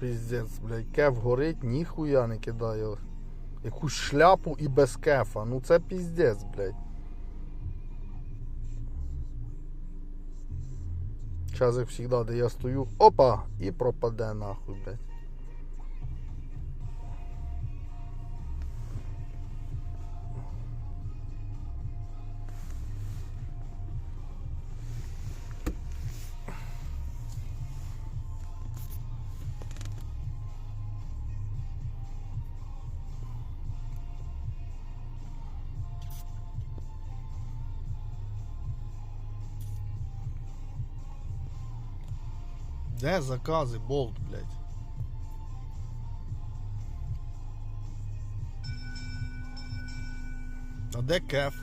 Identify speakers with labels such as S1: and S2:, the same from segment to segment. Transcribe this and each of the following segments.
S1: Піздець, блядь, кеф горить, ніхуя не кидає. Якусь шляпу і без кефа. Ну це піздець, блядь. Зараз, як завжди, де я стою, опа, і пропаде нахуй, блядь. Де закази, болт, блядь? А де кеф?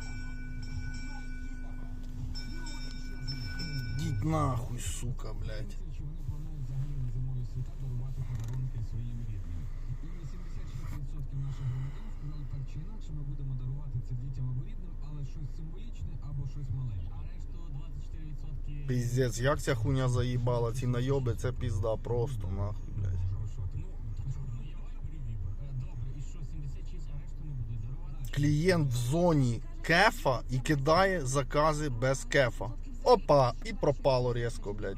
S1: Діть нахуй, сука, блядь.
S2: Чи вони планують взагалі на зимові свята дарувати подарунки своїм рідним? І 86% наших громадян сказали так чи інакше, ми будемо дарувати це дітям або рідним, але щось символічне або щось маленьке. А решту 24%
S1: Піздець, як ця хуйня заїбала, ці найоби, це пізда просто, нахуй, блядь.
S2: Ну, добрий вибір. Е, Добре, і що 76, а решту не будуть дарувати?
S1: Клієнт в зоні кефа і кидає закази без кефа. Опа, і пропало різко, блядь.